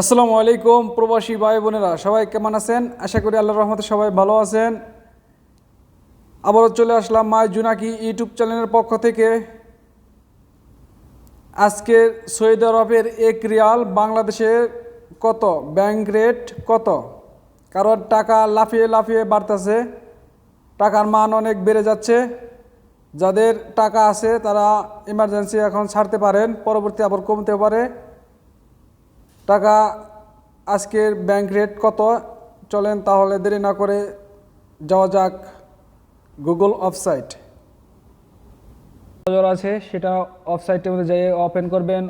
আসসালামু আলাইকুম, প্রবাসী ভাই বোনেরা, সবাই কেমন আছেন? আশা করি আল্লাহ রহমতে সবাই ভালো আছেন। আবারও চলে আসলাম মাই জুনাকি ইউটিউব চ্যানেলের পক্ষ থেকে। আজকে সৌদি আরবের এক রিয়াল বাংলাদেশের কত? ব্যাংক রেট কত? কারণ টাকা লাফিয়ে লাফিয়ে বাড়তেছে। টাকার মান অনেক বেড়ে যাচ্ছে। যাদের টাকা আছে তারা ইমার্জেন্সি এখন ছাড়তে পারেন, পরবর্তী আবার কমতে পারে। টাকা আজকের ব্যাংক রেট কত? চলেন তাহলে দেরি না করে যাওয়া যাক গুগল অফসাইট নজর আছে সেটা অফসাইটের মধ্যে যেয়ে ওপেন করবেন।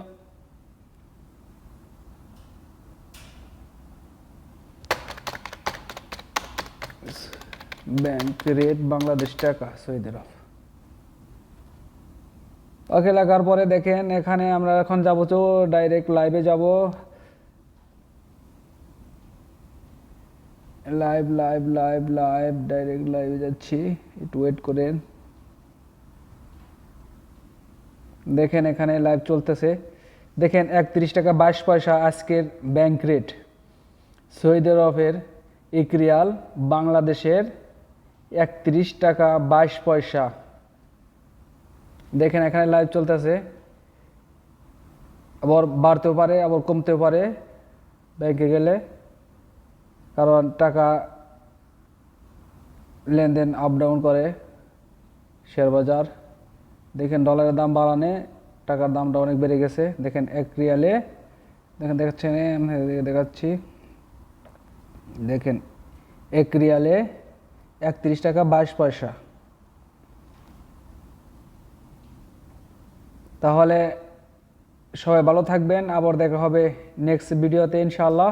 ব্যাংক রেট বাংলাদেশ টাকা সৌদি আরব ওকে লাগার পরে দেখেন এখানে আমরা এখন যাব তো ডাইরেক্ট লাইভে যাব। Live live live live direct লাইভে যাচ্ছি। একটু ওয়েট করেন। দেখেন এখানে লাইভ চলতেছে। দেখেন একত্রিশ টাকা বাইশ পয়সা আজকের ব্যাংক রেট সৌদি আরবের এক রিয়াল বাংলাদেশের একত্রিশ টাকা বাইশ পয়সা। দেখেন এখানে লাইভ চলতেছে। আবার বাড়তেও পারে, আবার কমতেও পারে। ব্যাংকে গেলে কারণ টাকা লেনদেন আপ ডাউন করে শেয়ার বাজার। দেখেন ডলারের দাম বাড়ানে, টাকার দামটা অনেক বেড়ে গেছে। দেখেন এক রিয়ালে, দেখেন দেখাচ্ছেন দেখাচ্ছি। দেখেন এক রিয়ালে একত্রিশ টাকা বাইশ পয়সা। তাহলে সবাই ভালো থাকবেন, আবার দেখা হবে নেক্সট ভিডিওতে ইনশাআল্লাহ।